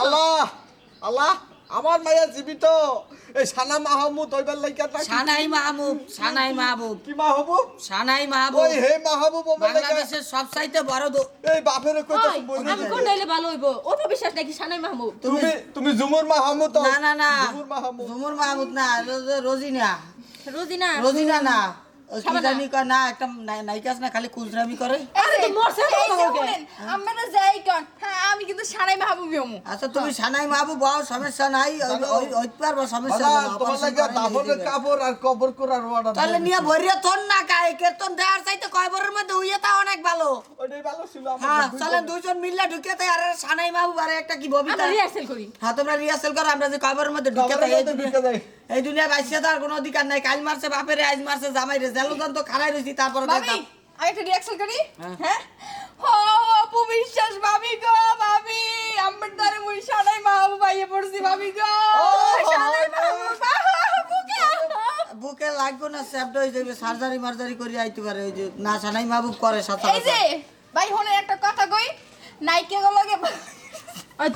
আল্লাহ আল্লাহ আমার মায়া জীবিত। এই সানা মাহমুদ হইবার লাইকা তা সানাই মাহবুব সানাই মাহবুব। কি মাহবুব? সানাই মাহবুব। ওই হে মাহবুব বাংলাদেশের সবচাইতে বড় দো- এই বাপের কইতাছ ওই, আমি কোন ডাইলে ভালো হইব? অত বিশ্বাস নাকি সানাই মাহমুদ? তুমি তুমি জুমুর মাহমুদ না না না। জুমুর মাহমুদ। ঝুমুর মাহমুদ না রোজিনা। রোজিনা? রোজিনা না। না একটা নাই- নায়িকা না খালি কুজরামি করে। আরে তো মরছে তো আমরা যাই কন হ্যাঁ আমি কিন্তু মাহবুবি হমু আচ্ছা তুমি সানাই মাহবুব বাও সমস্যা নাই। ওই- ওই- ওই পারব সমস্যা নেই, তোমার লাগা দাফনের কাপড় আর কবর করার অর্ডার তাহলে নিয়ে ভরিয়া তোর না কায় কেতন দেওয়ার চাইতে কয়বরের মধ্যে হইয়া তা অনেক ভালো। ওইটাই ভালো ছিল হ্যাঁ আমার চলেন দুইজন মিললে ঢুকে তাই আর সানাই মাহবুব আর একটা কি ববিতা। আমরা রিহার্সেল করি। হ্যাঁ তোমরা রিহার্সেল করো আমরা যে কয়বরের মধ্যে ঢুকে কবরের তাই এই ঢুকে যাই। এই দুনিয়া বাইসে তো আর কোনো অধিকার নাই কাল মারছে বাপেরে আজ মারছে জামাই রে জেলদান তো খারাই রইছি তারপর আমি একটা রিয়াকশন করি। হ্যাঁ। ভাবি গো। বুকে। লাগবো না স্যাপটা হয়ে যাবে সার্জারি মার্জারি করে আইতে পারে ওই যে না সানাই মাবুক করে সাথে এই যে ভাই হলে একটা কথা কই নাইকে লগে